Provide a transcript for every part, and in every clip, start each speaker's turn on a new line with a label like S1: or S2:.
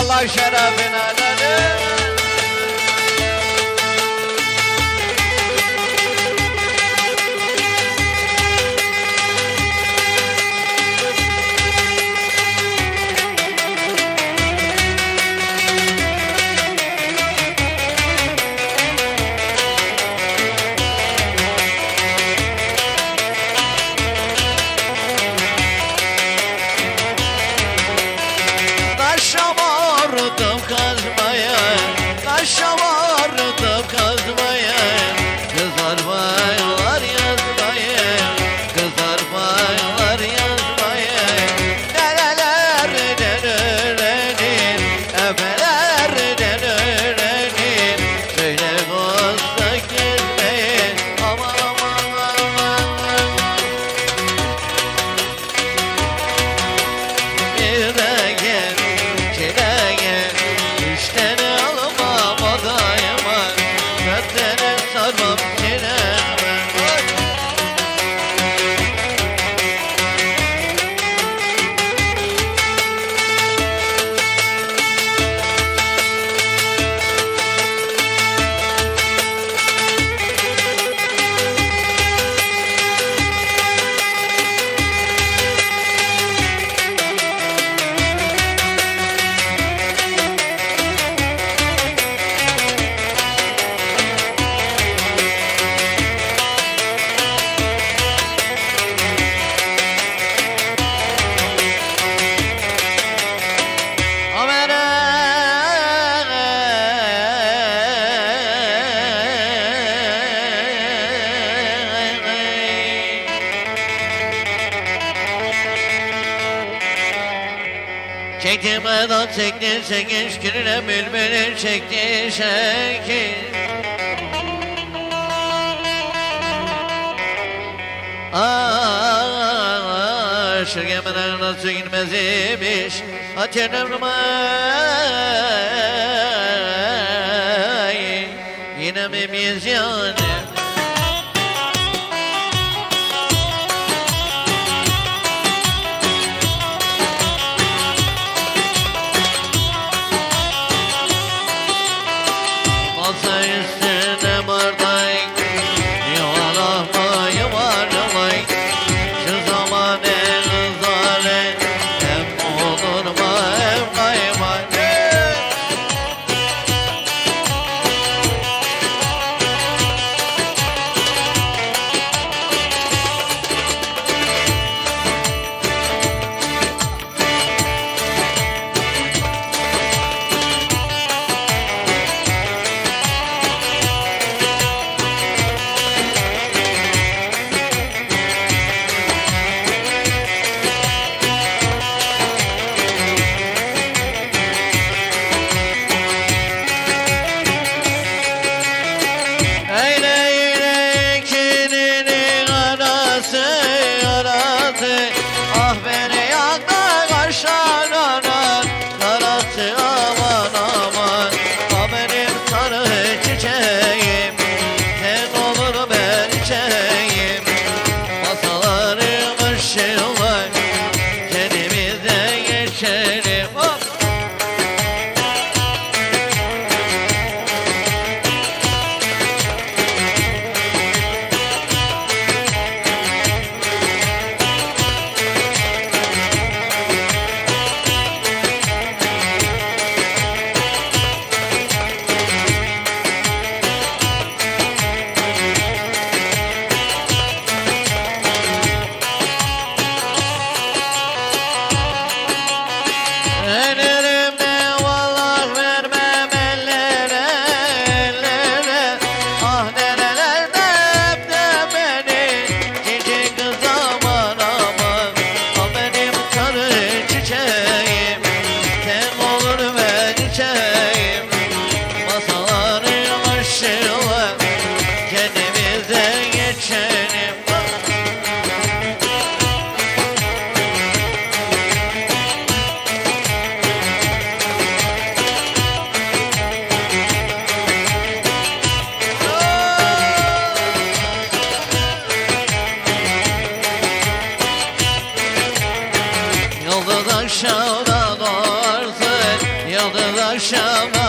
S1: Allah şerefine dedim. Çekti badan çekti sekiz gününe bülbülü çekti sekiz Aşır ah, gemiden nasıl gitmez imiş Hatir nevruma Yine mi biz yanım ஆஷாவா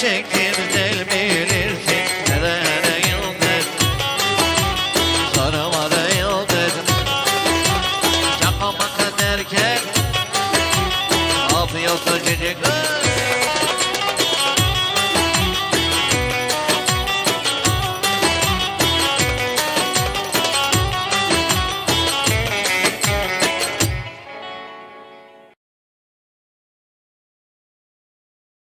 S1: çekir del bilir ki